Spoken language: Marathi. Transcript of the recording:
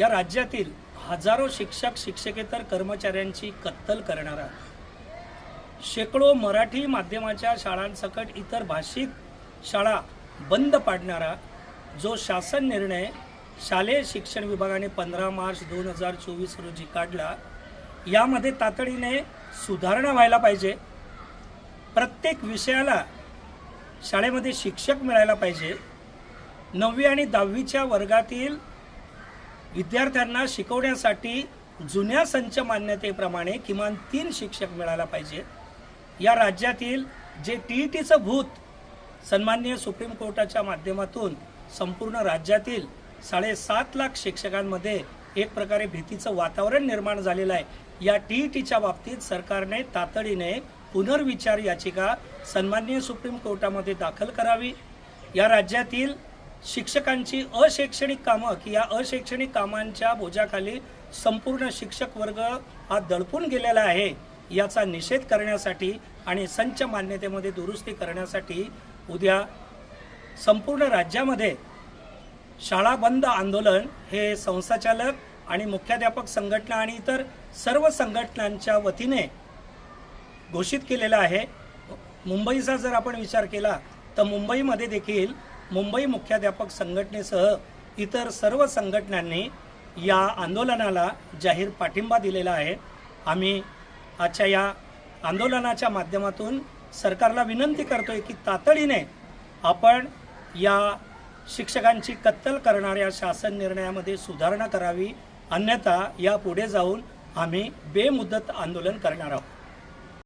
या राज्यातील हजारो शिक्षक शिक्षकेतर कर्मचाऱ्यांची कत्तल करणारा शेकडो मराठी माध्यमाच्या शाळांसकट इतर भाषिक शाळा बंद पाडणारा जो शासन निर्णय शालेय शिक्षण विभागाने पंधरा मार्च दोन हजार चोवीस रोजी काढला. यामध्ये तातडीने सुधारणा व्हायला पाहिजे. प्रत्येक विषयाला शाळेमध्ये शिक्षक मिळायला पाहिजे. नववी आणि दहावीच्या वर्गातील विद्यार्थ्यांना शिकवण्यासाठी जुन्या संच मान्यतेप्रमाणे किमान तीन शिक्षक मिळायला पाहिजे. या राज्यातील जे टी ई टीचं भूत सन्माननीय सुप्रीम कोर्टाच्या माध्यमातून संपूर्ण राज्यातील साडेसात लाख शिक्षकांमध्ये एक प्रकारे भीतीचं वातावरण निर्माण झालेलं आहे. या टी ई टीच्या बाबतीत सरकारने तातडीने पुनर्विचार याचिका सन्माननीय सुप्रीम कोर्टामध्ये दाखल करावी. या राज्यातील शिक्षकांची अशैक्षणिक कामं की या अशैक्षणिक कामांच्या बोजाखाली संपूर्ण शिक्षक वर्ग हा दडपून गेलेला आहे याचा निषेध करण्यासाठी आणि संच मान्यतेमध्ये दुरुस्ती करण्यासाठी उद्या संपूर्ण राज्यामध्ये शाळा बंद आंदोलन हे संस्थाचालक आणि मुख्याध्यापक संघटना आणि इतर सर्व संघटनांच्या वतीने घोषित केलेलं आहे. मुंबईचा जर आपण विचार केला तर मुंबईमध्ये देखील मुंबई मुख्याध्यापक संघटनेसह इतर सर्व संघटनांनी या आंदोलनाला जाहीर पाठिंबा दिलेला आहे. आम्ही आजच्या या आंदोलनाच्या माध्यमातून सरकारला विनंती करतोय की तातडीने आपण या शिक्षकांची कत्तल करणाऱ्या शासन निर्णयामध्ये सुधारणा करावी. अन्यथा या पुढे जाऊन आम्ही बेमुदत आंदोलन करणार आहोत.